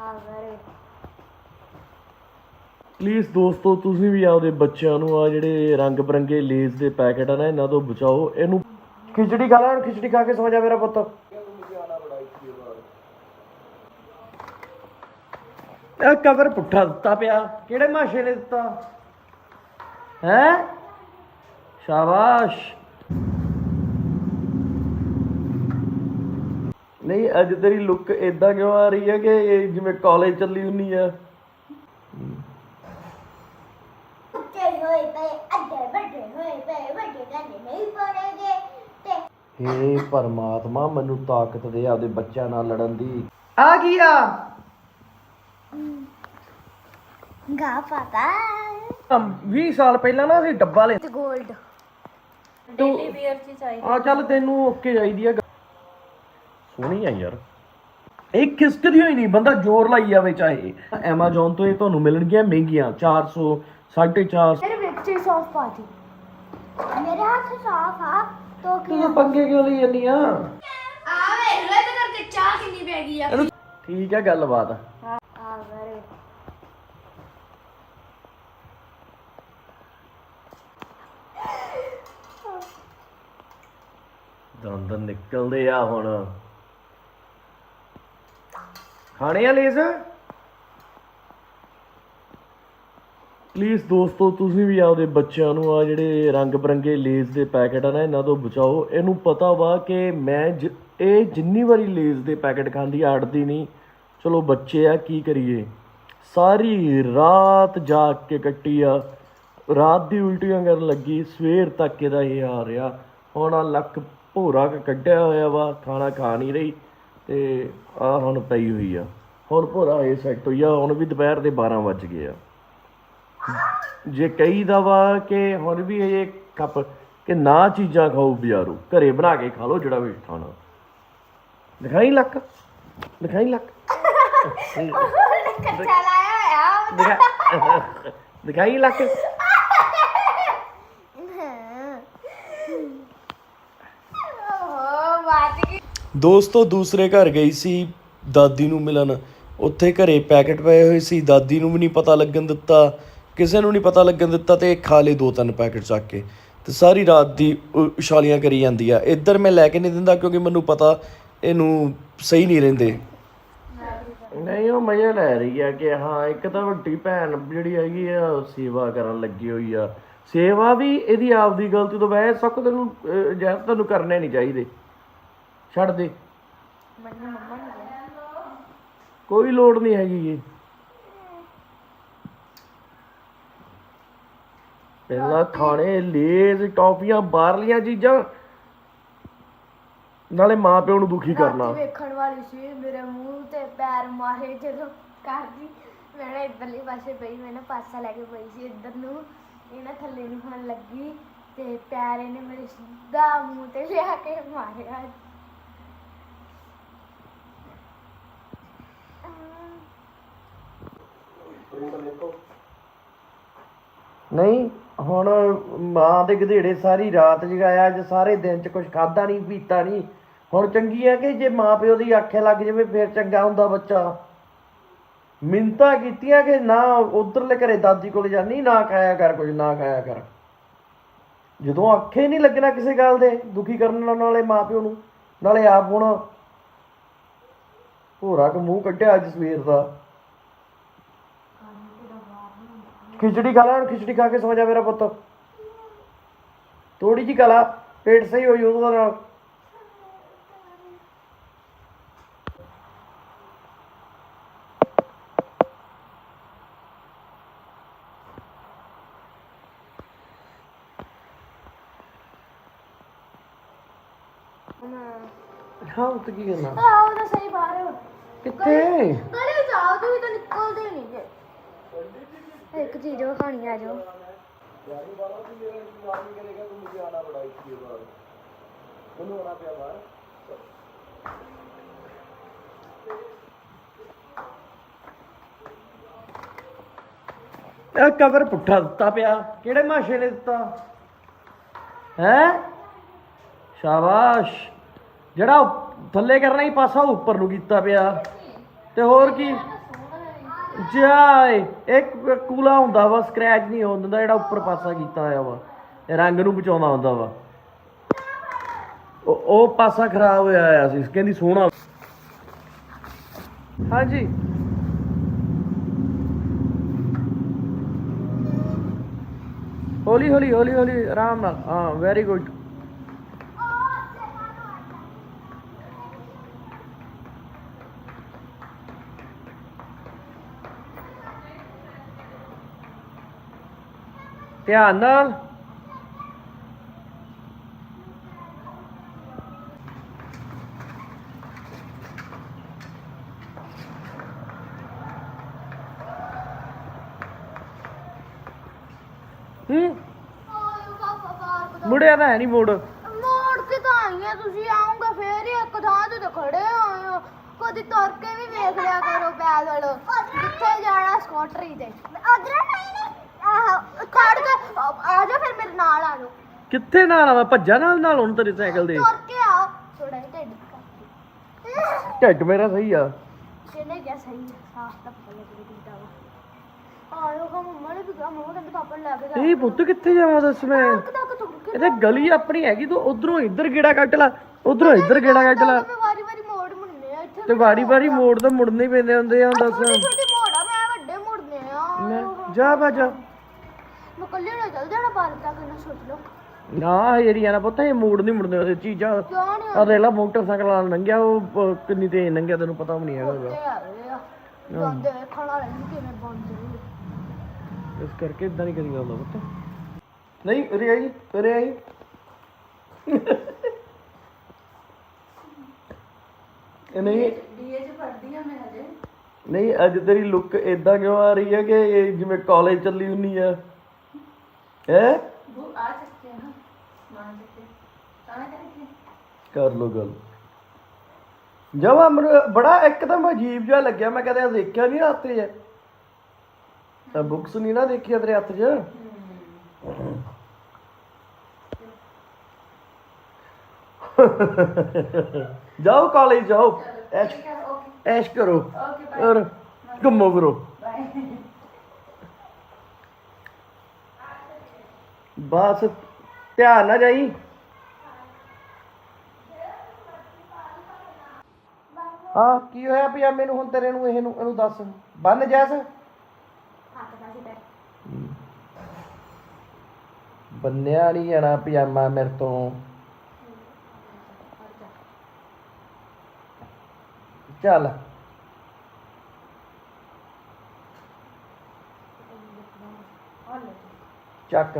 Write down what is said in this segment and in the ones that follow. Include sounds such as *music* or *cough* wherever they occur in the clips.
ਆ ਪਲੀਜ਼ ਦੋਸਤੋ, ਤੁਸੀਂ ਵੀ ਆਪਦੇ ਬੱਚਿਆਂ ਨੂੰ ਆ ਜਿਹੜੇ ਰੰਗ ਬਰੰਗੇ ਲੇਜ਼ ਦੇ ਪੈਕੇਟ ਆ ਨਾ, ਇਹਨਾਂ ਤੋਂ ਬਚਾਓ। ਇਹਨੂੰ ਖਿਚੜੀ ਖਾ ਲੈ, ਹੁਣ ਖਿਚੜੀ ਖਾ ਕੇ ਸੌ ਜਾ ਮੇਰਾ ਪੁੱਤ। ਇਹ ਕਵਰ ਪੁੱਠਾ ਦਿੱਤਾ ਪਿਆ। ਕਿਹੜੇ ਮਾਸ਼ੇ ਨੇ ਦਿੱਤਾ? ਹੈ? ਸ਼ਾਬਾਸ਼। ਨਹੀਂ ਅੱਜ ਤੇਰੀ ਲੁੱਕ ਇਦਾਂ ਕਿਉਂ ਆ ਰਹੀ ਹੈ ਕਿ ਇਹ ਜਿਵੇਂ ਕਾਲਜ ਚੱਲੀ ਹੁੰਨੀ ਆ? ਉੱਚੇ ਹੋਏ ਪਏ ਅੱਡੇ ਵੱਡੇ ਹੋਏ ਪਏ ਵੱਡੇ ਗੰਡੇ ਨਹੀਂ ਪੜੇਗੇ ਤੇ ਹੇ ਪਰਮਾਤਮਾ ਮੈਨੂੰ ਤਾਕਤ ਦੇ ਆਪਦੇ ਬੱਚਿਆਂ ਨਾਲ ਲੜਨ ਦੀ। ਆ ਕੀ ਆ? ਗਾ ਪਤਾ 20 ਸਾਲ ਪਹਿਲਾਂ ਨਾ ਅਸੀਂ ਡੱਬਾ ਲੈ ਤੇ 골ਡ ਡੇਲੀ ਵੇਅਰ ਚ ਚਾਹੀਦੀ। ਆ ਚੱਲ ਤੈਨੂੰ ਓਕੇ ਚਾਹੀਦੀ ਆ ਸੋਹਣੀ ਆ ਯਾਰ। ਇਹ ਖਿਸਕਦੀ ਹੋਈ ਨਹੀਂ ਬੰਦਾ ਜ਼ੋਰ ਲਾਈ ਜਾਵੇ ਚਾਹੇ। Amazon ਤੋਂ ਇਹ ਤੁਹਾਨੂੰ ਮਿਲਣਗੀਆਂ ਮਹਿੰਗੀਆਂ 400 450 ਮੇਰੇ ਵਿੱਚ ਹੀ ਸੌਫ ਪਾਤੀ ਮੇਰੇ ਹੱਥ ਸਾਫ਼ ਆ ਤੋ ਕੀ ਤੂੰ ਪੰਗੇ ਕਿਉਂ ਲਈ ਜਾਂਦੀ ਆ? ਆ ਵੇਖ ਲੈ ਤੇ ਕਰਕੇ ਚਾਹ ਕਿੰਨੀ ਪੈ ਗਈ ਆ। ਠੀਕ ਆ ਗੱਲਬਾਤ। ਆ ਗਏ ਦੰਦ ਨਿਕਲਦੇ ਆ ਹੁਣ। ਖਾਣੇ ਆ ਲੇਜ਼? ਪਲੀਜ਼ ਦੋਸਤੋ ਤੁਸੀਂ ਵੀ ਆਪਦੇ ਬੱਚਿਆਂ ਨੂੰ ਆ ਜਿਹੜੇ ਰੰਗ ਬਰੰਗੇ ਲੇਜ਼ ਦੇ ਪੈਕੇਟ ਆ ਨਾ ਇਹਨਾਂ ਤੋਂ ਬਚਾਓ। ਇਹਨੂੰ ਪਤਾ ਵਾ ਕਿ ਮੈਂ ਜ- ਇਹ ਜਿੰਨੀ ਵਾਰੀ ਲੇਜ਼ ਦੇ ਪੈਕੇਟ ਖਾਂਦੀ ਆ, ਨਹੀਂ। ਚਲੋ ਬੱਚੇ ਆ ਕੀ ਕਰੀਏ? ਸਾਰੀ ਰਾਤ ਜਾਗ ਕੇ ਕੱਟੀ ਆ। ਰਾਤ ਦੀ ਉਲਟੀਆਂ ਕਰਨ ਲੱਗੀ ਸਵੇਰ ਤੱਕ ਇਹਦਾ ਇਹ ਆ ਰਿਹਾ। ਹੁਣ ਆ ਲੱਕ ਭੋਰਾ ਕੱਢਿਆ ਹੋਇਆ ਵਾ ਖਾਣਾ ਖਾ ਨਹੀਂ ਰਹੀ। ਤੇ ਆ ਹੁਣ ਪਈ ਹੋਈ ਆ। ਹੁਣ ਭੋਰਾ ਇਹ ਸੈੱਟ ਹੋਈ ਆ ਹੁਣ ਵੀ ਦੁਪਹਿਰ ਦੇ 12 ਵੱਜ ਗਏ ਆ। ਜੇ ਕਹੀ ਦਾ ਵਾ ਕਿ ਹੁਣ ਵੀ ਇਹ ਕੱਪ ਕਿ ਨਾ ਚੀਜ਼ਾਂ ਖਾਓ ਬਾਜ਼ਾਰੋਂ ਘਰੇ ਬਣਾ ਕੇ ਖਾ ਲਓ ਜਿਹੜਾ ਵੀ ਖਾਣਾ। ਦਿਖਾਈ ਲੱਕ? ਦਿਖਾਈ ਲੱਕ? *laughs* ਕੱਚਾ ਲਾਇਆ ਹੋਇਆ ਦਿਖਾ- ਦਿਖਾਈ ਲੱਕ ਓ ਬਾਤ ਕੀ ਦੋਸਤੋ ਦੂਸਰੇ ਘਰ ਗਈ ਸੀ ਦਾਦੀ ਨੂੰ ਮਿਲਣ। ਉੱਥੇ ਘਰੇ ਪੈਕੇਟ ਪਏ ਹੋਏ ਸੀ। ਦਾਦੀ ਨੂੰ ਵੀ ਨਹੀਂ ਪਤਾ ਲੱਗਣ ਦਿੱਤਾ। ਕਿਸੇ ਨੂੰ ਨਹੀਂ ਪਤਾ ਲੱਗਣ ਦਿੱਤਾ ਤੇ ਇਹ ਖਾ ਲਏ ਦੋ ਤਿੰਨ ਪੈਕਟ ਚੱਕ ਕੇ। ਤੇ ਸਾਰੀ ਰਾਤ ਦੀ ਉਛਾਲੀਆਂ ਕਰੀ ਜਾਂਦੀ ਆ। ਇੱਧਰ ਮੈਂ ਲੈ ਕੇ ਨਹੀਂ ਦਿੰਦਾ ਕਿਉਂਕਿ ਮੈਨੂੰ ਪਤਾ ਇਹਨੂੰ ਸਹੀ ਨਹੀਂ ਰਹਿੰਦੇ। ਨਹੀਂ ਉਹ ਮਜ਼ਾ ਲੈ ਰਹੀ ਆ ਕਿ ਹਾਂ ਇੱਕ ਤਾਂ ਵੱਡੀ ਭੈਣ ਜਿਹੜੀ ਹੈਗੀ ਆ ਸੇਵਾ ਕਰਨ ਲੱਗੀ ਹੋਈ ਆ। ਸੇਵਾ ਵੀ ਇਹਦੀ ਆਪਦੀ ਗਲਤੀ ਤੋਂ ਵੈਸੇ ਸੱਕ ਤੈਨੂੰ ਅਹ, ਤੁਹਾਨੂੰ ਕਰਨੇ ਨਹੀਂ ਚਾਹੀਦੇ। ਛੱਡ ਦੇ। ਮੈਨੂੰ ਮੰਮਾ ਨੇ ਕਿਹਾ ਕੋਈ ਲੋੜ ਨਹੀਂ ਹੈਗੀ ਜੀ। ਪਹਿਲਾਂ ਖਾਣੇ ਲੇਜ਼ ਟੌਫੀਆਂ ਬਾਹਰਲੀਆਂ ਚੀਜ਼ਾਂ। ਨਾਲੇ ਮਾਂ ਪਿਓ ਨੂੰ ਦੁਖੀ ਕਰਨਾ। ਰਾਤੀ ਵੇਖਣ ਵਾਲੀ ਸੀ ਮੇਰੇ ਮੂੰਹ ਤੇ ਪੈਰ ਮਾਰੇ ਜਦੋਂ ਕਰਦੀ ਮੈਂ ਨਾ ਇੱਧਰਲੇ ਪਾਸੇ ਪਈ ਮੈਂ ਨਾ ਪਾਸਾ ਲੈ ਕੇ ਪਈ ਸੀ ਇੱਧਰ ਨੂੰ। ਇਹ ਨਾ ਥੱਲੇ ਨੂੰ ਹੋਣ ਲੱਗੀ ਤੇ ਪੈਰ ਇਹਨੇ ਮੇਰੇ ਸਿੱਧਾ ਮੂੰਹ ਤੇ ਲਿਆ ਕੇ ਮਾਰਿਆ। ਨਹੀਂ, ਹੁਣ ਮਾਂ ਦੇ ਗਧੇੜੇ ਸਾਰੀ ਰਾਤ ਜਗਾਇਆ, ਅੱਜ ਸਾਰੇ ਦਿਨ ਚ ਕੁਝ ਖਾਦਾ ਨਹੀਂ, ਪੀਤਾ ਨਹੀਂ। ਹੁਣ ਚੰਗੀ ਹੈ ਕਿ ਜੇ ਮਾਂ ਪਿਓ ਦੀ ਆਖੇ ਲੱਗ ਜਾਵੇ, ਫਿਰ ਚੰਗਾ ਹੁੰਦਾ ਬੱਚਾ। ਮਿੰਤਾ ਕੀਤੀਆਂ ਕਿ ਨਾ ਉਧਰਲੇ ਘਰੇ ਦਾਦੀ ਕੋਲ ਜਾਨੀ ਨਾ ਖਾਇਆ ਕਰ ਕੁਝ ਨਾ ਖਾਇਆ ਕਰ। ਜਦੋਂ ਅੱਖੇ ਨਹੀਂ ਲੱਗਣਾ ਕਿਸੇ ਗੱਲ ਦੇ, ਦੁਖੀ ਕਰਨ ਨਾਲੇ ਮਾਂ ਪਿਓ ਨੂੰ, ਨਾਲੇ ਆਪ ਹੁਣ ਹੋਰਾ ਕ ਮੂੰਹ ਕੱਢਿਆ ਅੱਜ ਸਵੇਰ ਦਾ। ਖਿਚੜੀ ਖਾ ਲੈ ਹੁਣ ਖਿਚੜੀ ਖਾ ਕੇ ਸੌ ਜਾ ਮੇਰਾ ਪੁੱਤ ਥੋੜੀ ਜੀ ਖਾ ਲਾ ਪੇਟ ਸਹੀ ਹੋ ਜੂ ਉਹਦੇ ਨਾਲ ਹਾਂ ਉਹ ਤਾਂ ਕੀ ਕਰਨਾ ਆਓ ਤਾਂ ਸਹੀ ਬਾਹਰ ਕਿੱਥੇ ਗਲੇ ਜਾਓ ਤੁਸੀਂ ਤਾਂ ਨਿਕਲਦੇ ਨਹੀਂ ਜੇ ਇੱਕ ਚੀਜ਼ ਉਹ ਖਾਣੀ ਆ ਜਾਓ। ਇਹ ਕਵਰ ਪੁੱਠਾ ਦਿੱਤਾ ਪਿਆ। ਕਿਹੜੇ ਮਾਸ਼ੇ ਨੇ ਦਿੱਤਾ? ਹੈ? ਸ਼ਾਬਾਸ਼। ਜਿਹੜਾ ਥੱਲੇ ਕਰਨਾ ਹੀ ਪਾਸਾ ਉਹ ਉੱਪਰ ਨੂੰ ਕੀਤਾ ਪਿਆ। ਤੇ ਹੋਰ ਕੀ? ਜਾਏ, ਇੱਕ ਕੂਲਾ ਹੁੰਦਾ ਵਾ ਸਕ੍ਰੈਚ ਨਹੀਂ ਹੋਣ ਦਿੰਦਾ, ਜਿਹੜਾ ਉੱਪਰ ਪਾਸਾ ਕੀਤਾ ਹੋਇਆ ਵਾ। ਰੰਗ ਨੂੰ ਬਚਾਉਂਦਾ ਹੁੰਦਾ ਵਾ। ਉਹ ਉਹ ਪਾਸਾ ਖਰਾਬ ਹੋਇਆ ਆ ਸੀ, ਕਹਿੰਦੀ ਸੋਹਣਾ ਹਾਂਜੀ। ਹੌਲੀ ਹੌਲੀ ਹੌਲੀ ਹੌਲੀ ਆਰਾਮ ਨਾਲ। ਹਾਂ ਵੈਰੀ ਗੁੱਡ ਧਿਆਨ ਨਾਲ। ਹੂੰ? ਮੁੜਿਆ ਤਾਂ ਹੈ ਨਹੀਂ ਮੋੜ। ਮੋੜ ਕੇ ਤਾਂ ਆਈਆਂ ਤੁਸੀਂ ਆਉਂਗੇ ਫੇਰ ਹੀ ਇੱਕ ਥਾਂ ਤੇ ਤਾਂ ਖੜੇ ਹੋਏ ਹੋ। ਕਦੀ ਤੁਰ ਕੇ ਵੀ ਵੇਖ ਲਿਆ ਕਰੋ ਪੈਦਲ ਜਿੱਥੇ ਜਾਣਾ ਸਕੂਟਰੀ ਤੇ? ਉਧਰ ਨਹੀਂ ਨਹੀਂ ਆਹ। ਖੜ ਕੇ ਆ ਜਾ ਫਿਰ ਮੇਰੇ ਨਾਲ ਆ ਜਾਓ ਕਿੱਥੇ ਨਾਲ ਆਵਾਂ ਭੱਜਾ ਨਾਲ ਨਾਲ ਹੁਣ ਤੇਰੇ ਸਾਈਕਲ ਦੇ। ਤੁਰ ਕੇ ਆਓ ਥੋੜਾ ਜਿਹਾ ਢਿੱਡ ਕਰਕੇ ਢਿੱਡ ਮੇਰਾ ਸਹੀ ਆ। ਕਿਹਨੇ ਕਿਹਾ ਸਹੀ ਹੈ ਸਾਫ਼ ਤਾਂ ਪਤਾ ਲੱਗ ਰਿਹਾ ਵਾ। ਆਇਓ ਕਾ ਮੰਮਾ ਨੇ ਵੀ ਕਿਹਾ ਮੰਮਾ ਕਹਿੰਦੇ ਪਾਪਾ ਨੂੰ ਲੈ ਕੇ ਜਾ ਇਹ ਪੁੱਤ ਕਿੱਥੇ ਜਾਵਾਂ ਦੱਸ ਮੈਂ? ਤੱਕ ਤੱਕ ਤੁਰ ਕੇ ਇਹਦੇ ਗਲੀ ਆਪਣੀ ਹੈਗੀ ਤੂੰ ਉਧਰੋਂ ਇੱਧਰ ਗੇੜਾ ਕੱਢ ਲਾ। ਉਧਰੋਂ ਇੱਧਰ ਗੇੜਾ ਕੱਢ ਲਾ। ਮੈਂ ਵਾਰੀ ਵਾਰੀ ਮੋੜ ਮੁੜਨੇ ਆ ਇੱਥੇ ਤੇ ਵਾਰੀ ਵਾਰੀ ਮੋੜ ਤਾਂ ਮੁੜਨੇ ਹੀ ਪੈਂਦੇ ਹੁੰਦੇ ਆ ਦੱਸ। ਛੋਟੀ ਛੋਟੀ ਮੋੜ ਆ ਮੈਂ ਵੱਡੇ ਮੁੜਨੇ ਆ। ਮੈਂ ਜਾ ਬਾਜਾ ਮੈਂ ਕੱਲੇ ਨਾਲ ਚੱਲ ਜਾਣਾ ਬਾਹਰ ਤੱਕ ਨਾ ਸੋਚ ਲਓ। ਨਾ ਜਿਹੜੀ ਆ ਨਾ ਪੁੱਤ ਇਹ ਮੋੜ ਨਹੀਂ ਮੁੜਨੇ ਉਹਦੇ ਚੀਜ਼ਾਂ ਕਿਉਂ ਨਹੀਂ ਆ ਦੇਖ ਲਾ ਮੋਟਰਸਾਈਕਲ ਨਾਲ ਲੰਘਿਆ ਉਹ ਪ- ਕਿੰਨੀ ਤੇਜ਼ ਲੰਘਿਆ ਤੈਨੂੰ ਪਤਾ ਵੀ ਨਹੀਂ ਹੈਗਾ ਉਹਦਾ। ਆਉਂਦੇ ਆ ਰਹੇ ਆ ਜਾਂਦੇ ਵੇਖਣ ਵਾਲੇ ਨੂੰ ਕਿਵੇਂ ਬਣਦੇ ਨੇ ਇਸ ਕਰਕੇ ਇਦਾਂ ਨਹੀਂ ਕਰੀ ਜਾਂਦਾ ਪੁੱਤ। ਨਹੀਂ ਉਰੇ ਆਈ ਉਰੇ ਆਈ। ਇਹ ਨਹੀਂ। ਡੀਏ ਚ ਪੜਦੀ ਆ ਮੈਂ ਹਜੇ। ਨਹੀਂ ਅੱਜ ਤੇਰੀ ਲੁੱਕ ਇਦਾਂ ਕਿਉਂ ਆ ਰਹੀ ਹੈ ਕਿ ਇਹ ਜਿਵੇਂ ਕਾਲਜ ਚੱਲੀ ਹੁੰਨੀ ਆ? ਹੈ? ਉਹ ਆ ਚੱਕੇ ਨਾ ਮਾਂ ਚੱਕੇ ਤਾਂ ਕਰਕੇ ਕਰ ਲੋ ਗੱਲ। ਜਵਾ ਮੈਨੂੰ ਬੜਾ ਇੱਕਦਮ ਅਜੀਬ ਜਿਹਾ ਲੱਗਿਆ। ਮੈਂ ਕਦੇ ਦੇਖਿਆ ਨਹੀਂ ਹੱਥ 'ਚ ਤਾਂ। ਬੁੱਕਸ ਨਹੀਂ ਨਾ ਦੇਖਿਆ ਤੇਰੇ ਹੱਥ 'ਚ? ਜਾਓ ਕਾਲਜ ਜਾਓ। ਐਸ਼ ਐਸ਼ ਕਰੋ। ਔਰ ਘੁੰਮੋ ਫਿਰੋ। ਬਸ ਧਿਆਨ ਨਾ ਜਾਈ। ਹਾਂ, ਕੀ ਹੋਇਆ ਪਜਾਮੇ ਨੂੰ ਹੁਣ ਤੇਰੇ ਨੂੰ ਇਹ ਨੂੰ, ਇਹਨੂੰ ਦੱਸ। ਬੰਨ ਜੈਸ। ਬੰਨਿਆ ਨਹੀਂ ਜਾਣਾ ਪਜਾਮਾ ਮੇਰੇ ਤੋਂ। ਚੱਲ। ਚੱਕ।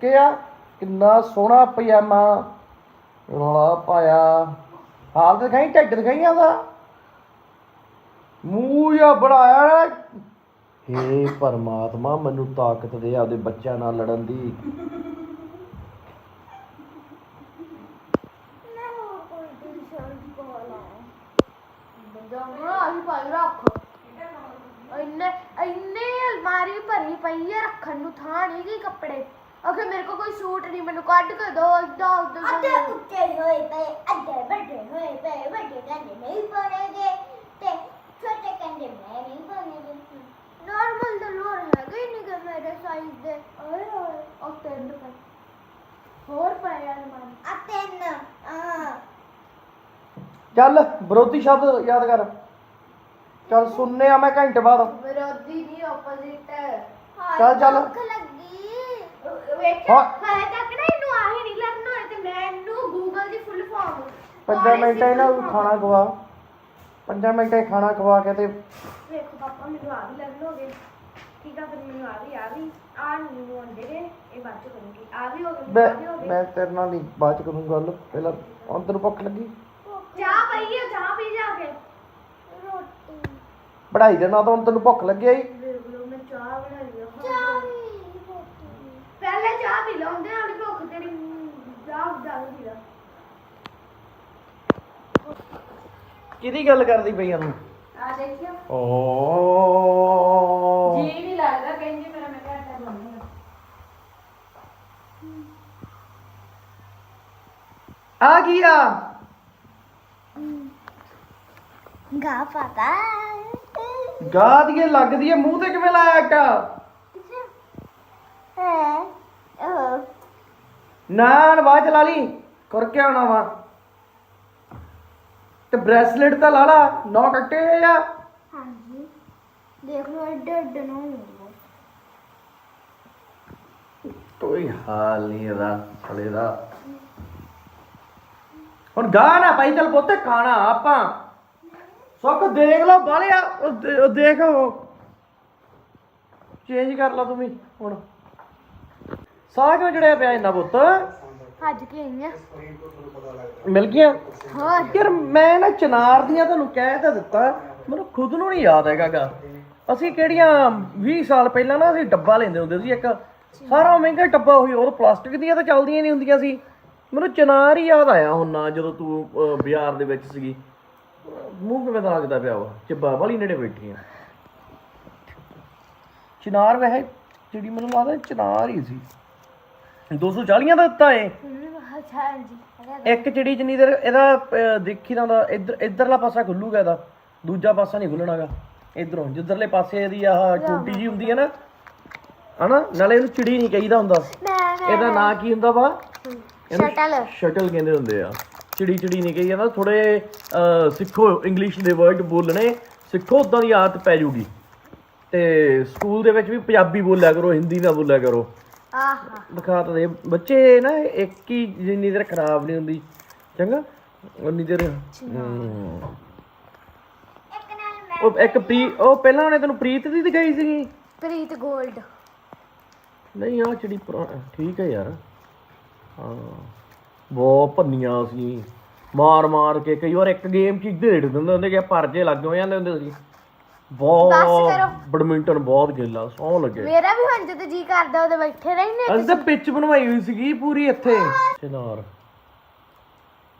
ਓਕੇ ਆ, ਕਿੰਨਾ ਸੋਹਣਾ ਪਜਾਮਾ ਰੌਲਾ ਪਾਇਆ। ਹਾਲ ਦਿਖਾਈ, ਢਿੱਡ ਦਿਖਾਈ ਆਦਾ ਮੂੰਹ ਜਾਂ ਬਣਾਇਆ ਹੇ ਪਰਮਾਤਮਾ, ਮੈਨੂੰ ਤਾਕਤ ਦੇ ਆਪਦੇ ਬੱਚਿਆਂ ਨਾਲ ਲੜਨ ਦੀ ਮੈਂ ਹੋਰ ਕੋਈ ਟੀ-ਸ਼ਰਟ ਪਾ ਲਾਂ ਬੰਦਾ ਨਾ ਆਹੀ ਪਾਈ ਰੱਖ ਇੰਨੇ ਇੰਨੇ ਅਲਮਾਰੀ ਭਰੀ ਪਈ ਹੈ ਰੱਖਣ ਨੂੰ ਥਾਂ ਨਹੀਂ ਗਈ ਕੱਪੜੇ ਅਗੇ ਮੇਰੇ ਕੋ ਕੋਈ ਸੂਟ ਨਹੀਂ ਮੈਨੂੰ ਕੱਢ ਕੇ ਦੋ ਇਦਾਂ ਉਦਾਂ ਅੱਧੇ ਉੱਤੇ ਹੋਏ ਪਏ ਅੱਧੇ ਵੱਡੇ ਹੋਏ ਪਏ ਵੱਡੇ ਕਹਿੰਦੇ ਨਹੀਂ ਪਾਉਣਗੇ ਤੇ ਛੋਟੇ ਕਹਿੰਦੇ ਮੈਂ ਨਹੀਂ ਪਾਉਣਗੇ ਨਾਰਮਲ ਦਾ ਲੋਰ ਹੈਗਾ ਹੀ ਨਹੀਂ ਕਿ ਮੇਰੇ ਸਾਈਜ਼ ਦੇ ਓਏ ਓਏ ਉਹ ਤਿੰਨ ਪਏ ਹੋਰ ਪਏ ਅਲਮਾਰੀ ਆ ਤਿੰਨ ਆ ਚੱਲ ਵਿਰੋਧੀ ਸ਼ਬਦ ਯਾਦ ਕਰ। ਚੱਲ ਸੁਣਨੇ ਆ ਮੈਂ ਘੰਟੇ ਬਾਅਦ। ਵਿਰੋਧੀ ਨਹੀਂ ਆਪੋਜ਼ਿਟ ਚੱਲ ਚੱਲ। ਭੁੱਖ ਲੱਗੀ। ਵੇਖਿਆ ਹਾਂ। ਹਾਲੇ ਤੱਕ ਨਾ ਇਹਨੂੰ ਆਹੀ ਨਹੀਂ ਲਰਨਾ ਹੋਏ ਤੇ ਮੈਂ ਇਹਨੂੰ ਗੂਗਲ ਦੀ ਫੁੱਲ ਫਾਰਮ ਪੰਜਾਂ ਮਿੰਟਾਂ ਇਹਨਾਂ ਨੂੰ ਖਾਣਾ ਖਵਾ। ਪੰਜਾਂ ਮਿੰਟਾਂ 'ਚ ਖਾਣਾ ਖਵਾ ਕੇ ਤੇ ਵੇਖੋ ਪਾਪਾ ਮੈਨੂੰ ਆ ਵੀ ਲਰਨ ਹੋ ਗਏ। ਠੀਕ ਆ ਫਿਰ ਮੈਨੂੰ ਆ ਵੀ ਆ ਵੀ। ਆ ਨਹੀਂ ਮੈਨੂੰ ਆਉਂਦੇ ਨੇ ਇਹ ਬਾਅਦ ਚ ਕਰੂੰਗੀ। ਆ ਵੀ ਹੋ ਗਏ ਮੈਂ ਆ ਵੀ ਹੋ ਗਏ। ਮੈਂ ਤੇਰੇ ਨਾਲ ਨਹੀਂ ਬਾਅਦ ਚ ਕਰੂੰ ਗੱਲ। ਪਹਿਲਾਂ ਹੁਣ ਤੈਨੂੰ ਭੁੱਖ ਲੱਗੀ। ਚਾਹ ਪਈ ਹੈ ਚਾਹ ਪੀ ਜਾ ਕੇ। ਰੋਟੀ। ਪੜ੍ਹਾਈ ਦੇ ਨਾਲ ਤਾਂ ਹੁਣ ਤੈਨੂੰ ਭੁੱਖ ਲੱਗੀ ਆਈ ਦੇਖ ਲਓ ਮੈਂ ਚਾਹ ਬਣਾਈ ਆ। ਚਾਹ ਰੋਟੀ ਪਹਿਲੇ ਚਾਹ ਪੀ ਲਾਉਂਦੇ ਨਾਲ ਭੁੱਖ ਤੇਰੀ ਚਾਹ ਜ਼ਿਆਦਾ ਪੀ ਲਾ ਕਿਹਦੀ ਗੱਲ ਕਰਦੀ ਪਈ ਤੂੰ? ਆ ਦੇਖਿਓ ਓ ਜੀ ਨਹੀਂ ਲੱਗਦਾ ਕਹਿੰਦੀ ਮੇਰਾ ਮੈਂ ਘੰਟਾ ਬਣਾਉਂਦੀ ਆ ਕੀ ਆ? ਗਾ ਪਤਾ ਗਾਹ ਦੀ ਲੱਗਦੀ ਹੈ ਮੂੰਹ ਤੇ ਕਿਵੇਂ ਲਾਇਆ ਆਟਾ ਹੈ ਉਹ ਨਾ ਬਾਅਦ ਚ ਲਾ ਲਈ ਕਰਕੇ ਆਉਣਾ ਵਾ। ਤੇ ਬ੍ਰੈਸਲੇਟ ਤਾਂ ਲਾ ਲਾ ਨੌ ਕੱਟੇ ਹੋਏ ਆ। ਹਾਂਜੀ। ਦੇਖ ਲਓ ਐਡੇ ਐਡੇ ਨੂੰ ਕੋਈ ਹਾਲ ਨਹੀਂ ਇਹਦਾ ਹਲੇ ਦਾ। ਹੁਣ ਗਾ ਨਾ ਭਾਈ ਚਲ ਪੁੱਤ ਖਾਣਾ ਆਪਾਂ। ਸੁੱਖ ਦੇਖ ਲਓ ਬਾਲਿਆ ਉਹ ਦੇ- ਉਹ ਦੇਖ ਚੇਂਜ ਕਰ ਲਾ ਤੂੰ ਵੀ ਹੁਣ। ਸਾਹ ਕਿਉਂ ਜੜਿਆ ਪਿਆ ਇੰਨਾ ਪੁੱਤ? ਅੱਜ ਕੀ ਆਈਆਂ ਮਿਲ ਗਿਆ ਹੋਰ। ਯਾਰ ਮੈਂ ਨਾ ਚਨਾਰ ਦੀਆਂ ਤੁਹਾਨੂੰ ਕਹਿ ਤਾਂ ਦਿੱਤਾ ਮੈਨੂੰ ਖੁਦ ਨੂੰ ਨਹੀਂ ਯਾਦ ਹੈਗਾਗਾ ਅਸੀਂ ਕਿਹੜੀਆਂ 20 ਸਾਲ ਪਹਿਲਾਂ ਨਾ ਅਸੀਂ ਡੱਬਾ ਲੈਂਦੇ ਹੁੰਦੇ ਸੀ ਇੱਕ। ਸਾਰਾ ਮਹਿੰਗਾ ਡੱਬਾ ਹੋਈ ਉਹ ਪਲਾਸਟਿਕ ਦੀਆਂ ਤਾਂ ਚੱਲਦੀਆਂ ਨਹੀਂ ਹੁੰਦੀਆਂ ਸੀ। ਮੈਨੂੰ ਚਨਾਰ ਹੀ ਯਾਦ ਆਇਆ ਹੁਣ ਨਾ ਜਦੋਂ ਤੂੰ ਅਹ, ਬਾਜ਼ਾਰ ਦੇ ਵਿੱਚ ਸੀਗੀ। ਮੂੰਹ ਕਿਵੇਂ ਦਾ ਲੱਗਦਾ ਪਿਆ ਵਾ? ਚਿੱਬਾ ਵਾਲੀ ਨੇੜੇ ਬੈਠੀ ਆ। ਚਨਾਰ ਵੈਸੇ ਜਿਹੜੀ ਮੈਨੂੰ ਲੱਗਦਾ ਚਨਾਰ ਹੀ ਸੀ। 240 ਦਾ ਦਿੱਤਾ ਏ ਹਾਂਜੀ ਇੱਕ ਚਿੜੀ ਜਿੰਨੀ ਦੇਰ ਇਹਦਾ ਅਹ, ਦੇਖੀ ਦਾ ਹੁੰਦਾ ਇੱਧਰ ਇੱਧਰਲਾ ਪਾਸਾ ਖੁੱਲੂਗਾ ਇਹਦਾ। ਦੂਜਾ ਪਾਸਾ ਨਹੀਂ ਖੁੱਲਣਾਗਾ। ਇਧਰੋਂ ਜਿੱਧਰਲੇ ਪਾਸੇ ਇਹਦੀ ਆਹ ਟੂਟੀ ਜੀ ਹੁੰਦੀ ਹੈ ਨਾ ਹਨਾ? ਨਾਲੇ ਇਹਨੂੰ ਚਿੜੀ ਨਹੀਂ ਕਹੀਦਾ ਹੁੰਦਾ। ਮੈਂ ਇਹਦਾ ਨਾਂ ਕੀ ਹੁੰਦਾ ਵਾ? ਸ਼ਟਲ ਸ਼ਟਲ ਕਹਿੰਦੇ ਹੁੰਦੇ ਆ। ਚਿੜੀ ਚਿੜੀ ਨਹੀਂ ਕਹੀ ਜਾਂਦਾ ਥੋੜੇ ਸਿੱਖੋ ਇੰਗਲਿਸ਼ ਦੇ ਵਰਡ ਬੋਲਣੇ ਸਿੱਖੋ ਉਦਾਂ ਦੀ ਆਦਤ ਪੈ ਜੂਗੀ ਤੇ ਸਕੂਲ ਦੇ ਵਿੱਚ ਵੀ ਪੰਜਾਬੀ ਬੋਲਿਆ ਕਰੋ ਹਿੰਦੀ ਨਾ ਬੋਲਿਆ ਕਰੋ। ਆਹਾ। ਦਿਖਾ ਤਾਂ ਦੇ। ਬੱਚੇ ਨਾ ਇੱਕ ਹੀ ਜਿੰਨੀ ਦੇਰ ਖਰਾਬ ਨਹੀਂ ਹੁੰਦੀ। ਚੰਗਾ? ਉਨੀ ਦੇਰ ਉਹ ਇੱਕ ਪ੍ਰੀ ਉਹ ਪਹਿਲਾਂ ਉਹਨੇ ਤੈਨੂੰ ਪ੍ਰੀਤ ਦੀ ਦਿਖਾਈ ਸੀਗੀ? ਪ੍ਰੀਤ 골ਡ ਨਹੀਂ ਆ ਚਿੜੀ ਪੁਰਾ- ਠੀਕ ਹੈ ਯਾਰ। ਹਾਂ। ਬਹੁਤ ਭੰਨੀਆਂ ਸੀ। ਮਾਰ ਮਾਰ ਕੇ ਕਈ ਵਾਰ ਇੱਕ ਗੇਮ ਚ ਇੱਧੇ ਢੇੜ ਦਿੰਦੇ ਹੁੰਦੇ ਕਿ ਪਰਜੇ ਲੱਗ ਹੋ ਜਾਂਦੇ ਹੁੰਦੇ ਸੀ ਬਹੁਤ ਬੈਡਮਿੰਟਨ ਬਹੁਤ ਖੇਲਾ ਸੌ ਲੱਗੇ। ਮੇਰਾ ਵੀ ਹੁਣ ਜਦੋਂ ਜੀ ਕਰਦਾ ਉਹਦੇ ਬੈਠੇ ਰਹਿੰਦੇ ਅਸੀਂ ਤਾਂ ਪਿੱਚ ਬਣਵਾਈ ਹੋਈ ਸੀਗੀ ਪੂਰੀ ਇੱਥੇ। ਚਨਾਰ।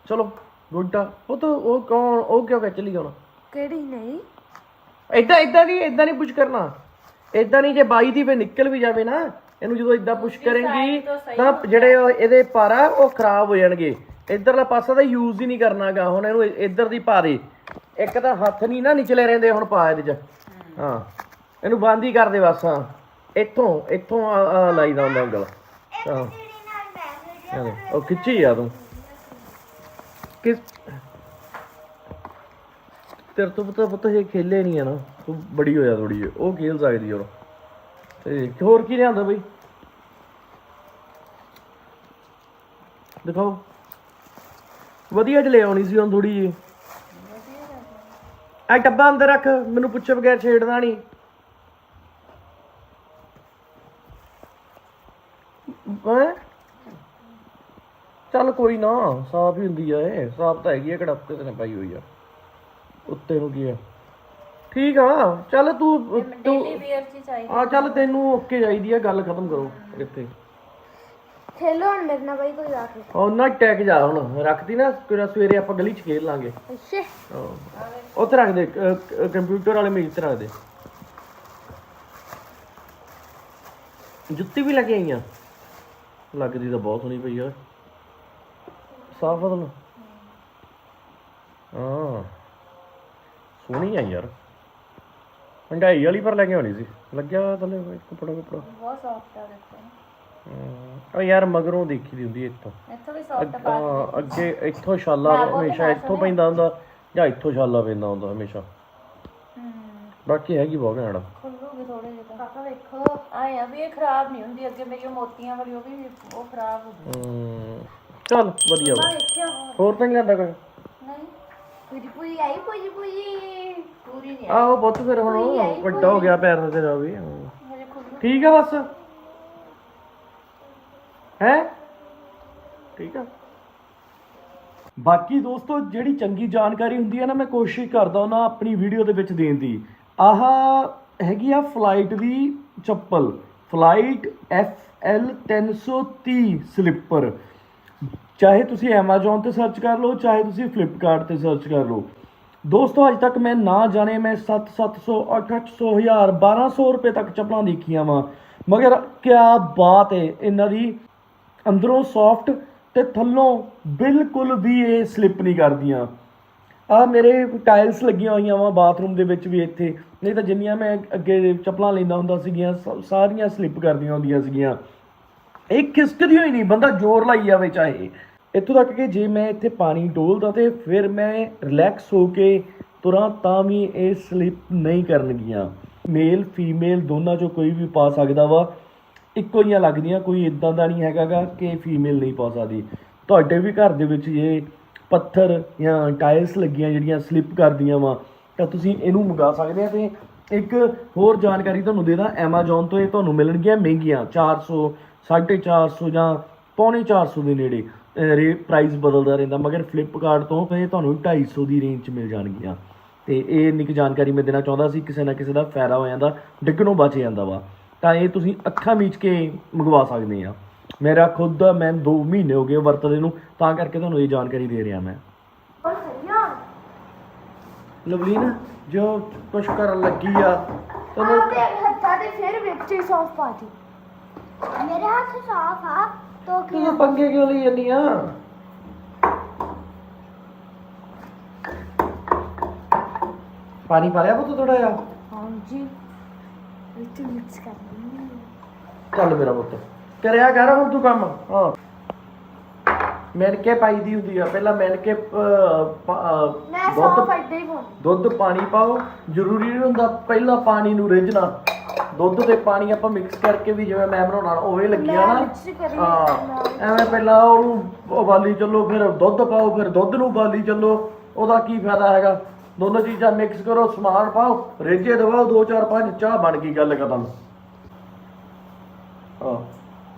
ਚਲੋ ਗੁੱਡਾ ਉਹ ਤਾਂ ਉਹ ਕੌਣ ਉਹ ਕਿਉਂ ਖਿੱਚ ਲਈ ਹੁਣ? ਕਿਹੜੀ ਨਹੀਂ? ਏਦਾਂ ਏਦਾਂ ਨਹੀਂ ਏਦਾਂ ਨਹੀਂ ਪੁਸ਼ ਕਰਨਾ। ਏਦਾਂ ਨਹੀਂ ਜੇ ਬਾਈ ਦੀ ਵੇ ਨਿਕਲ ਵੀ ਜਾਵੇ ਨਾ। ਇਹਨੂੰ ਜਦੋਂ ਏਦਾਂ ਪੁਸ਼ ਕਰੇਂਗੀ ਤਾਂ ਜਿਹੜੇ ਉਹ ਇਹਦੇ ਪਰ ਆ ਉਹ ਖਰਾਬ ਹੋ ਜਾਣਗੇ। ਇਧਰਲਾ ਪਾਸਾ ਤਾਂ ਯੂਜ਼ ਹੀ ਨਹੀਂ ਕਰਨਾਗਾ। ਹੁਣ ਇਹਨੂੰ ਇੱਧਰ ਦੀ ਪਾ ਦੇ। ਇੱਕ ਤਾਂ ਹੱਥ ਨਹੀਂ ਨਾ ਨਿਚਲੇ ਰਹਿੰਦੇ ਹੁਣ ਪਾ ਇਹਦੇ ਚ। ਹਾਂ। ਇਹਨੂੰ ਬੰਦ ਹੀ ਕਰ ਦੇ ਬਸ ਹਾਂ। ਇੱਥੋਂ ਇੱਥੋਂ ਆ ਲਾਈਦਾ ਹੁੰਦਾ ਉਂਗਲ। ਹਾਂ। ਉਹ ਖਿੱਚੀ ਆ ਤੂੰ। ਕਿਸ ਤੇਰੇ ਤੋਂ ਪਤਾ ਪਤਾ ਇਹ ਖੇਲੇ ਨਹੀਂ ਆ ਨਾ। ਤੂੰ ਬੜੀ ਹੋ ਜਾ ਥੋੜੀ ਉਹ ਖੇਲ ਸਕਦੀ ਹੋਰ ਤੇ ਹੋਰ ਕੀ ਲਿਆਂਦਾ ਬਈ? ਦਿਖਾਓ। ਵਧੀਆ ਜਿਹਾ ਲੈ ਆਉਣੀ ਸੀ ਹੁਣ ਥੋੜੀ ਜੀ ਆ ਟੱਬਾ ਅੰਦਰ ਰੱਖ, ਮੈਨੂੰ ਪੁੱਛੇ ਬਗੈਰ ਛੇੜਦਾ ਨਹੀਂ। ਹੈਂ? ਚੱਲ ਕੋਈ ਨਾ, ਸਾਫ਼ ਹੀ ਹੁੰਦੀ ਆ ਇਹ। ਸਾਫ਼ ਤਾਂ ਹੈਗੀ ਆ, ਕਿਹੜਾ ਉੱਤੇ ਨੇ ਪਾਈ ਹੋਈ ਆ। ਉੱਤੇ ਨੂੰ ਕੀ ਆ? ਠੀਕ ਆ ਚੱਲ ਤੂੰ ਤੂੰ ਆ ਚੱਲ ਤੈਨੂੰ ਓਕੇ ਚਾਹੀਦੀ ਆ ਗੱਲ ਖਤਮ ਕਰੋ ਇੱਥੇ। ਖੇਲੋ ਹੁਣ ਮੇਰੇ ਨਾਲ ਬਾਈ ਕੋਈ ਆ ਕੇ। ਉਹਨਾਂ ਟੈਕ ਜਾ ਹੁਣ ਰੱਖਦੀ ਨਾ ਕਿਹੜਾ ਸਵੇਰੇ ਆਪਾਂ ਗਲੀ 'ਚ ਖੇਡ ਲਾਂਗੇ। ਅੱਛੇ। ਉੱਥੇ ਰੱਖ ਦੇ ਕੰਪਿਊਟਰ ਵਾਲੇ ਮੇਜ਼ ਤੇ ਰੱਖ ਦੇ। ਜੁੱਤੀ ਵੀ ਲੱਗੇ ਆਈਆਂ ਲੱਗਦੀ ਤਾਂ ਬਹੁਤ ਸੋਹਣੀ ਪਈ ਆ। ਸਾਫ਼ ਬਦਲ ਹਾਂ। ਸੋਹਣੀ ਆ ਯਾਰ। ਹੰਡਾਈ ਵਾਲੀ ਪਰ ਲੈ ਕੇ ਆਉਣੀ ਸੀ। ਲੱਗਿਆ ਹੋਇਆ ਥੱਲੇ ਕੱਪੜਾ ਕੱਪੜਾ। ਬਹੁਤ ਸੌਫਟ ਆ ਦੇਖੋ। ਹਾਂ। ਉਹ ਯਾਰ ਮਗਰੋਂ ਦੇਖੀ ਦੀ ਹੁੰਦੀ ਇੱਥੋਂ। ਇੱਥੋਂ ਵੀ ਸੌਫਟ ਹਾਂ, ਅੱਗੇ ਇੱਥੋਂ ਛਾਲਾ ਹਮੇਸ਼ਾ ਇੱਥੋਂ ਪੈਂਦਾ ਹੁੰਦਾ ਜਾਂ ਇੱਥੋਂ ਛਾਲਾ ਪੈਂਦਾ ਹੁੰਦਾ ਹਮੇਸ਼ਾ। ਹੂੰ। ਬਾਕੀ ਹੈਗੀ ਬਹੁਤ ਘੈਂਟ। ਖੁੱਲੂਗੀ ਥੋੜੇ ਜਿਹਾ ਕਾਕਾ ਵੇਖੋ ਆਏ ਆ ਵੀ ਇਹ ਖਰਾਬ ਨਹੀਂ ਹੁੰਦੀ। ਅੱਗੇ ਮੇਰੀ ਉਹ ਮੋਤੀਆਂ ਵਾਲੀ ਉਹ ਵੀ ਉਹ ਖਰਾਬ ਹੋ ਗਈ। ਹਮ, ਚੱਲ ਵਧੀਆ ਵਾ। ਹੋਰ ਤਾਂ ਨਹੀਂ ਲੈਂਦਾ ਕੋਈ? ਪੂਰੀ ਪੂਰੀ ਆਈ ਪੂਰੀ ਪੂਰੀ। ਪੂਰੀ ਨਹੀਂ ਆਹੋ ਬਹੁਤ ਫਿਰ ਹੁਣ ਉਹ ਵੱਡਾ ਹੋ ਗਿਆ ਪੈਰ ਤੇਰਾ ਵੀ। ਹਜੇ ਠੀਕ ਆ ਬਸ? ਹੈ? ਠੀਕ ਆ। ਬਾਕੀ ਦੋਸਤੋ ਜਿਹੜੀ ਚੰਗੀ ਜਾਣਕਾਰੀ ਹੁੰਦੀ ਹੈ ਨਾ ਮੈਂ ਕੋਸ਼ਿਸ਼ ਕਰਦਾ ਹਾਂ ਆਪਣੀ ਵੀਡੀਓ ਦੇ ਵਿੱਚ ਦੇਣ ਦੀ। ਆਹ ਹੈਗੀ ਆ ਫਲਾਈਟ ਦੀ ਚੱਪਲ। Flight FL 330 slipper. ਚਾਹੇ ਤੁਸੀਂ Amazon ਤੇ ਸਰਚ ਕਰ ਲਓ, ਚਾਹੇ ਤੁਸੀਂ Flipkart ਤੇ ਸਰਚ ਕਰ ਲਓ। ਦੋਸਤੋ, ਅੱਜ ਤੱਕ ਮੈਂ ਨਾ ਜਾਣੇ, ਮੈਂ 7 700 8 800 ਹਜ਼ਾਰ 1200 ਰੁਪਏ ਤੱਕ ਚੱਪਲਾਂ ਦੇਖੀਆਂ ਵਾ। ਮਗਰ ਕਿਆ ਬਾਤ ਹੈ ਇਹਨਾਂ ਦੀ ਅੰਦਰੋਂ ਸੌਫਟ ਤੇ ਥੱਲੋਂ ਬਿਲਕੁਲ ਵੀ ਇਹ ਸਲਿੱਪ ਨਹੀਂ ਕਰਦੀਆਂ। ਆ ਮੇਰੇ ਟਾਇਲਸ ਲੱਗੀਆਂ ਹੋਈਆਂ ਵਾ ਬਾਥਰੂਮ ਦੇ ਵਿੱਚ ਵੀ ਇੱਥੇ। ਨਹੀਂ ਤਾਂ ਜਿੰਨੀਆਂ ਮੈਂ ਅੱਗੇ ਚੱਪਲਾਂ ਲੈਂਦਾ ਹੁੰਦਾ ਸੀਗੀਆਂ, ਸ- ਸਾਰੀਆਂ ਸਲਿੱਪ ਕਰਦੀਆਂ ਹੁੰਦੀਆਂ ਸੀਗੀਆਂ। ਇਹ ਖਿਸਕਦੀ ਹੋਈ ਨਹੀਂ, ਬੰਦਾ ਜ਼ੋਰ ਲਾਈ ਜਾਵੇ ਚਾਹੇ। ਇੱਥੋਂ ਤੱਕ ਕਿ ਜੇ ਮੈਂ ਇੱਥੇ ਪਾਣੀ ਡੋਲਦਾ ਤੇ ਫਿਰ ਮੈਂ ਰਿਲੈਕਸ ਹੋ ਕੇ ਤੁਰਾਂ ਤਾਂ ਵੀ ਇਹ ਸਲਿੱਪ ਨਹੀਂ ਕਰਨਗੀਆਂ। ਮੇਲ ਫੀਮੇਲ ਦੋਨਾਂ ਚੋਂ ਕੋਈ ਵੀ ਪਾ ਸਕਦਾ ਵਾ। ਇੱਕੋ ਜਿਹੀਆਂ ਲੱਗਦੀਆਂ, ਕੋਈ ਇਦਾਂ ਦਾ ਨਹੀਂ ਹੈਗਾਗਾ ਕਿ ਫੀਮੇਲ ਨਹੀਂ ਪਾ ਸਕਦੀ। ਤੁਹਾਡੇ ਵੀ ਘਰ ਦੇ ਵਿੱਚ ਇਹ ਪੱਥਰ ਜਾਂ ਟਾਇਲਸ ਲੱਗੀਆਂ ਜਿਹੜੀਆਂ ਸਲਿੱਪ ਕਰਦੀਆਂ ਵਾ, ਤਾਂ ਤੁਸੀਂ ਇਹਨੂੰ ਮੰਗਾ ਸਕਦੇ ਆ ਤੇ ਇੱਕ ਹੋਰ ਜਾਣਕਾਰੀ ਤੁਹਾਨੂੰ ਦੇ ਦਾਂ, Amazon ਤੋਂ ਇਹ ਤੁਹਾਨੂੰ ਮਿਲਣਗੀਆਂ ਮਹਿੰਗੀਆਂ 400 450 ਜਾਂ ਪੌਣੇ 400 ਦੇ ਨੇੜੇ। ਰੇ ਪ੍ਰਾਈਸ ਬਦਲਦਾ ਰਹਿੰਦਾ ਮਗਰ ਫਲਿੱਪਕਾਰਟ ਤੋਂ ਇਹ ਤੁਹਾਨੂੰ 250 ਦੀ ਰੇਂਜ 'ਚ ਮਿਲ ਜਾਣਗੀਆਂ। ਤੇ ਇਹ ਇੰਨੀ ਕੁ ਜਾਣਕਾਰੀ ਮੈਂ ਦੇਣਾ ਚਾਹੁੰਦਾ ਸੀ ਕਿਸੇ ਨਾ ਕਿਸੇ ਦਾ ਫਾਇਦਾ ਹੋ ਜਾਂਦਾ ਡਿੱਗਣੋਂ ਬਚ ਜਾਂਦਾ ਵਾ। ਤਾਂ ਇਹ ਤੁਸੀਂ ਅੱਖਾਂ ਮੀਚ ਕੇ ਮੰਗਵਾ ਸਕਦੇ ਆ। ਮੇਰਾ ਖੁਦ ਦਾ ਮੈਂ 2 ਮਹੀਨੇ ਹੋ ਗਏ ਵਰਤਦੇ ਨੂੰ ਤਾਂ ਕਰਕੇ ਤੁਹਾਨੂੰ ਇਹ ਜਾਣਕਾਰੀ ਦੇ ਰਿਹਾ ਮੈਂ। ਲਵਲੀਨ ਜੋ ਕੁਛ ਕਰਨ ਲੱਗੀ ਆ ਆਪਦੇ ਹੱਥਾਂ ਦੇ ਫਿਰ ਵਿੱਚ ਹੀ ਸੌਂਫ ਪਾ ਦੀ ਮੇਰੇ ਹੱਥ ਸਾਫ਼ ਆ। ਤੋ ਕੀ ਤੂੰ ਪੰਗੇ ਕਿਉਂ ਲਈ ਜਾਂਦੀ ਆ? ਪਾਣੀ ਪਾ ਲਿਆ ਪੁੱਤ ਥੋੜਾ ਜਿਹਾ? ਹਾਂਜੀ। ਵਿੱਚ ਮਿਕਸ ਕਰ ਦਿੰਦੀ ਚੱਲ ਮੇਰਾ ਪੁੱਤ। ਕਰਿਆ ਕਰ ਹੁਣ ਤੂੰ ਕੰਮ। ਹਾਂ। ਮਿਲ ਕੇ ਪਾਈ ਦੀ ਹੁੰਦੀ ਆ। ਪਹਿਲਾਂ ਮਿਲ ਕੇ ਅਹ, ਪਾ- ਅਹ, ਮੈਂ ਦੁੱਧ ਸੌਂਫ ਏਦਾਂ ਹੀ ਪਾਉਂਦੀ। ਦੁੱਧ ਪਾਣੀ ਪਾਓ। ਜ਼ਰੂਰੀ ਨਹੀਂ ਹੁੰਦਾ ਪਹਿਲਾਂ ਪਾਣੀ ਨੂੰ ਰਿੱਝਣਾ। ਦੁੱਧ ਤੇ ਪਾਣੀ ਆਪਾਂ ਮਿਕਸ ਕਰਕੇ ਵੀ ਜਿਵੇਂ ਮੈਂ ਬਣਾਉਣਾ ਉਵੇਂ ਲੱਗਿਆ ਨਾ। ਹਾਂ ਐਵੇਂ ਪਹਿਲਾਂ ਉਹਨੂੰ ਉਬਾਲੀ ਚੱਲੋ ਫਿਰ ਦੁੱਧ ਪਾਓ ਫਿਰ ਦੁੱਧ ਨੂੰ ਉਬਾਲੀ ਚੱਲੋ ਉਹਦਾ ਕੀ ਫਾਇਦਾ ਹੈਗਾ? ਦੋਨੋਂ ਚੀਜ਼ਾਂ ਮਿਕਸ ਕਰੋ ਸਮਾਨ ਪਾਓ ਰੇਜੇ ਦਵਾਓ 2 4 5 ਚਾਹ ਬਣ ਗਈ ਗੱਲ ਖਤਮ। ਹਾਂ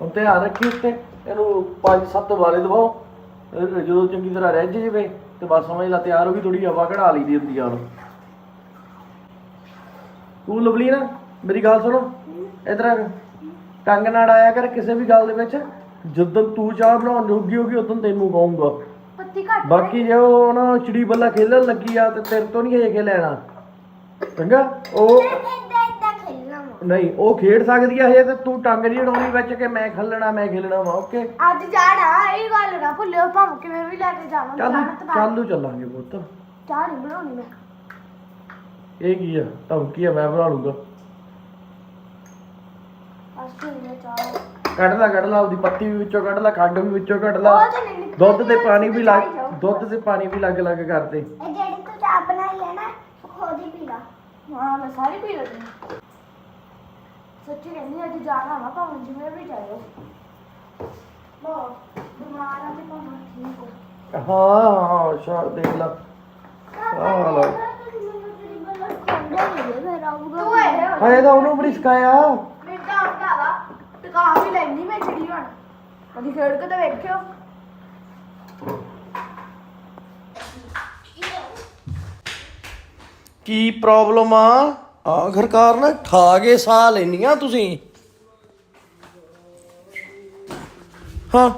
ਹੁਣ ਧਿਆਨ ਰੱਖੀ ਉੱਤੇ ਇਹਨੂੰ 5 7 ਵਾਰੇ ਦਵਾਓ ਜਦੋਂ ਚੰਗੀ ਤਰ੍ਹਾਂ ਰਹਿ ਜਾਵੇ ਤੇ ਬਸ ਸਮਝ ਲਾ ਤਿਆਰ ਹੋ ਗਈ ਥੋੜੀ ਹਵਾ ਕਢਾ ਲਈਦੀ ਹੁੰਦੀ ਆ ਤੂੰ ਲਵਲੀ ਨਾ ਮੇਰੀ ਗੱਲ ਸੁਣੋ ਇਧਰ ਆ ਕੰਗ ਨਾਲ ਆਇਆ ਕਰ ਕਿਸੇ ਵੀ ਗੱਲ ਦੇ ਵਿੱਚ ਜਦੋਂ ਤੂੰ ਚਾਹ ਬਣਾਉਣ ਜੋਗੀ ਹੋਗੀ ਉਦੋਂ ਤੈਨੂੰ ਕਹੂੰਗਾ। ਪੱਤੀ ਘੱਟ ਬਾਕੀ ਜੇ ਉਹ ਨਾ ਚਿੜੀ ਬੱਲਾ ਖੇਲਣ ਲੱਗੀ ਆ ਤੇ ਤੇਰੇ ਤੋਂ ਨਹੀਂ ਹਜੇ ਖੇਲਣਾ ਚੰਗਾ? ਉਹ ਨਹੀਂ ਉਹ ਖੇਡ ਸਕਦੀ ਆ ਹਜੇ ਤੇ ਤੂੰ ਟੰਗ ਨਹੀਂ ਅਡਾਉਣੀ ਵਿੱਚ ਕਿ ਮੈਂ ਖੇਲਣਾ ਮੈਂ ਖੇਲਣਾ ਵਾ ਓਕੇ? ਅੱਜ ਜਾਣਾ ਇਹ ਗੱਲ ਨਾ ਭੁੱਲਿਓ ਭਾਵੇਂ ਕਿਵੇਂ ਵੀ ਲੈ ਕੇ ਜਾਵਾਂ ਚੱਲ ਨੂੰ ਚੱਲਾਂਗੇ ਪੁੱਤ। ਚਾਹ ਨਹੀਂ ਬਣਾਉਣੀ ਮੈਂ। ਇਹ ਕੀ ਆ? ਧਮਕੀ ਆ ਮੈਂ ਬਣਾ ਲੂੰਗਾ। ਕੱਢ ਲੈ ਕੱਢ ਲੈ ਉਹਦੀ ਪੱਤੀ ਵੀ ਵਿੱਚੋਂ ਕੱਢ ਲੈ ਖੰਡ ਵੀ ਵਿੱਚੋਂ ਕੱਢ ਲੈ। ਉਹ ਤਾਂ ਨਹੀਂ ਨਿਕਲਦੀ, ਦੁੱਧ ਤੇ ਪਾਣੀ ਵੀ ਲੱਗ। ਦੁੱਧ ਤੇ ਪਾਣੀ ਵੀ ਲੱਗ ਲੱਗ ਕਰਦੇ। ਇਹ ਜਿਹੜੀ ਤੂੰ ਚਾਹ ਬਣਾਈ ਹੈ ਨਾ ਉਹ ਖੁਦ ਪੀ ਲਾ। ਹਾਂ ਮੈਂ ਸਾਰੀ ਪੀ ਲੈਂਦੀ ਸੱਚੀ ਕਹਿੰਦੀ ਅੱਜ ਜਾਣਾ ਵਾ ਭਾਵੇਂ ਜਿਵੇਂ ਵੀ ਜਾਇਓ। ਲੋ ਬਿਮਾਰ ਆ ਤੇ ਭਾਵੇਂ ਠੀਕ ਹੋ ਹਾਂ ਹਾਂ ਅੱਛਾ ਦੇਖ ਲਾ। ਆਹ ਲਓ। ਤੂੰ ਇਹ ਹਏ ਤਾਂ ਉਹਨੂੰ ਬੜੀ ਸਿਖਾਇਆ ਮੈਂ ਤਾਂ ਆਉਂਦਾ ਵਾ ਵੀ ਲੈਂਦੀ ਮੈਂ ਚਿੜੀ ਹੁਣ। ਕਦੀ ਖੇਡ ਕੇ ਤਾਂ ਵੇਖਿਓ। ਕੀ ਪ੍ਰੋਬਲਮ ਆ? ਆਖਰਕਾਰ ਨਾ ਠਾ ਕੇ ਸਾਹ ਲੈਣੀਆਂ ਤੁਸੀਂ। ਹਾਂ।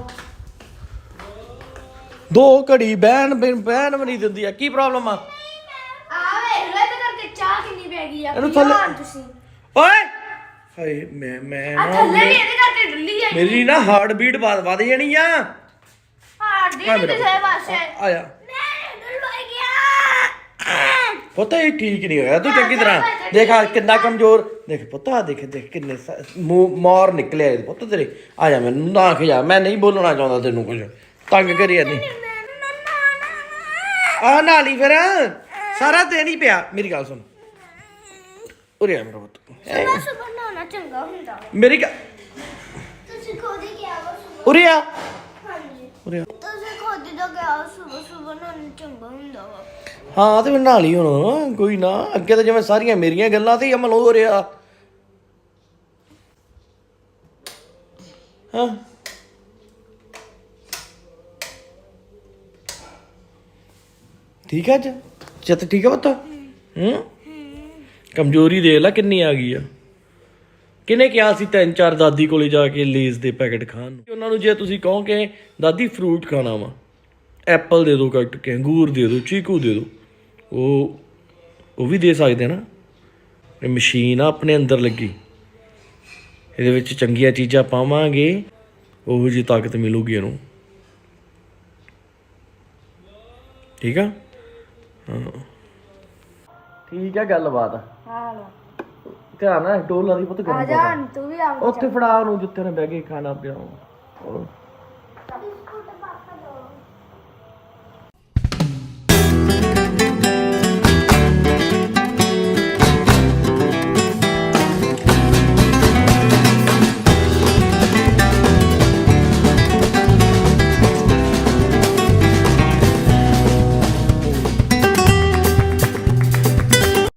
ਦੋ ਘੜੀ ਬਹਿਣ ਬਹਿਣ ਵੀ ਨਹੀਂ ਦਿੰਦੀ ਆ। ਕੀ ਪ੍ਰੋਬਲਮ ਆ? ਆ ਵੇਖ ਲੈ ਤੇ ਕਰਕੇ ਚਾਹ ਕਿੰਨੀ ਪੈ ਗਈ ਆ। ਇਹਨੂੰ ਥੱਲੇ- ਪੀਓ ਹੁਣ ਤੁਸੀਂ? ਓਏ! ਹਾਏ ਮੈਂ ਮੈਂ ਆ ਨਾ ਥੱਲੇ ਵੀ ਇਹਦੇ ਕਰਕੇ ਡੁੱਲੀ ਆ ਮੇਰੀ ਨਾ ਹਾਰਟ ਬੀਟ ਵੱਧ ਵੱਧ ਜਾਣੀ ਆ। ਹਾਰਦੀ ਆ ਨਹੀਂ ਮੇਰਾ ਕਿਸੇ ਪਾਸੇ। ਆਇਆ। ਮੈਂ ਡੁੱਲ ਗਿਆ। ਪੁੱਤ ਇਹ ਠੀਕ ਨਹੀਂ ਹੋਇਆ। ਤੂੰ ਚੰਗੀ ਤਰ੍ਹਾਂ ਦੇਖ ਆ ਕਿੰਨਾ ਕਮਜ਼ੋਰ। ਦੇਖ ਪੁੱਤ ਆ ਦੇਖ ਦੇਖ ਕਿੰਨੇ ਸ- ਮੂੰਹ ਮਾਰ ਨਿਕਲਿਆ ਇਹਦੇ ਪੁੱਤ ਤੇਰੇ। ਆ ਜਾ ਮੈਨੂੰ ਨਾ ਖਿਆ ਮੈਂ ਨਹੀਂ ਬੋਲਣਾ ਚਾਹੁੰਦਾ ਤੈਨੂੰ ਕੁਝ। ਤੰਗ ਕਰੀ ਜਾਂਦੀ। ਆ ਨਾਲੀ ਫਿਰ। ਸਾਰਾ ਦਿਨ ਹੀ ਪਿਆ। ਮੇਰੀ ਗੱਲ ਸੁਣ। ਉਰੇ ਆ ਮੇਰਾ ਪੁੱਤ। ਨਹਾਉਣਾ ਚੰਗਾ ਹੁੰਦਾ। ਵਾ ਮੇਰੀ ਗੱਲ ਤੁਸੀਂ ਖੁਦ ਹੀ ਕਿਹਾ ਵਾ ਉਰੇ ਆ। ਹਾਂਜੀ। ਉਰੇ ਆ। ਤੁਸੀਂ ਖੁਦ ਹੀ ਤਾਂ ਕਿਹਾ ਸੁਬਹ ਸੁਬਹ ਨਹਾਉਣਾ ਚੰਗਾ ਹੁੰਦਾ ਵਾ। ਹਾਂ ਤੇ ਮੈਂ ਨਾਲੀ ਹੁਣ। ਕੋਈ ਨਾ ਅੱਗੇ ਤਾਂ ਜਿਵੇਂ ਸਾਰੀਆਂ ਮੇਰੀਆਂ ਗੱਲਾਂ ਤੇ ਹੀ ਅਮਲ ਹੋ ਰਿਹਾ। ਹਾਂ। ਠੀਕ ਹੈ ਅੱਜ? ਚਿੱਤ ਠੀਕ ਹੈ ਪੁੱਤ? ਹੂੰ? ਕਮਜ਼ੋਰੀ ਦੇਖ ਲੈ, ਕਿੰਨੀ ਆ ਗਈ ਆ? ਕਿਨੇ ਕਿਹਾ ਸੀ ਤਿੰਨ ਚਾਰ ਦਾਦੀ ਕੋਲੇ ਜਾ ਕੇ ਲੇਜ਼ ਦੇ ਪੈਕੇਟ ਖਾਣ ਨੂੰ? ਉਹਨਾਂ ਨੂੰ ਜੇ ਤੁਸੀਂ ਕਹੋ ਕਿ ਦਾਦੀ ਫਰੂਟ ਖਾਣਾ ਵਾ ਐਪਲ ਦੇ ਦਿਓ ਕੱਟ ਕੇ, ਅੰਗੂਰ ਦੇ ਦਿਓ ਚੀਕੂ ਦੇ ਦਿਓ ਉਹ ਉਹ ਵੀ ਦੇ ਸਕਦੇ ਨਾ? ਇਹ ਮਸ਼ੀਨ ਆ, ਆਪਣੇ ਅੰਦਰ ਲੱਗੀ। ਇਹਦੇ ਵਿੱਚ ਚੰਗੀਆਂ ਚੀਜ਼ਾਂ ਪਾਵਾਂਗੇ, ਉਹੋ ਜੀ ਤਾਕਤ ਮਿਲੂਗੀ ਇਹਨੂੰ। ਠੀਕ ਆ? ਹਾਂ। ਠੀਕ ਆ, ਗੱਲਬਾਤ। ਆ। ਲੋ ਧਿਆਨ ਨਾਲ ਡੋਲਾ ਦੀ ਪੁੱਤ ਆ ਗਰਮ ਜਾ ਤੂੰ ਵੀ ਆ ਉੱਥੇ ਫੜਾ ਉਹਨੂੰ ਜਿੱਥੇ ਨੇ ਬਹਿ ਕੇ ਖਾਣਾ ਪੀਣਾ ਉਹ।